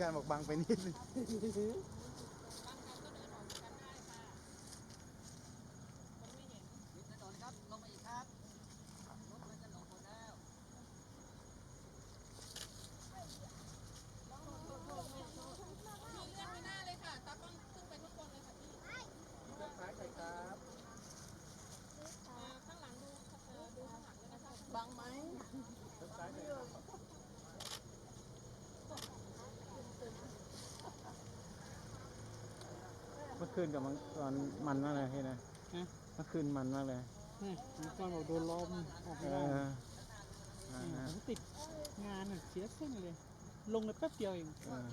การบอกบังไปนิดนึง บางครั้งก็เดินออกกันได้ค่ะมันไม่เห็น นิดหน่อยนะครับ ลงมาอีกครับ รถมันจะหลงหมดแล้ว พี่เลื่อนไม่ได้เลยค่ะตากล้องขึ้นไปข้างบนเลยค่ะพี่ เลือกซ้ายใครครับ อ่าข้างหลังดูเอ่อดูข้างหลังเลยนะคะ บังไหมเลือกซ้ายใครครับ เมื่อคืนกับมันตอนมันมากเลยพี่นะฮะเมื่อคืนมันมากเลยนี่มีก้อนบอกโดนล้อมออกเอไม่ได้ออ่านี่ฮะผมติดงานน่ะเสียเส้นเลย ลงเลยแป๊บเดียวเอง เออ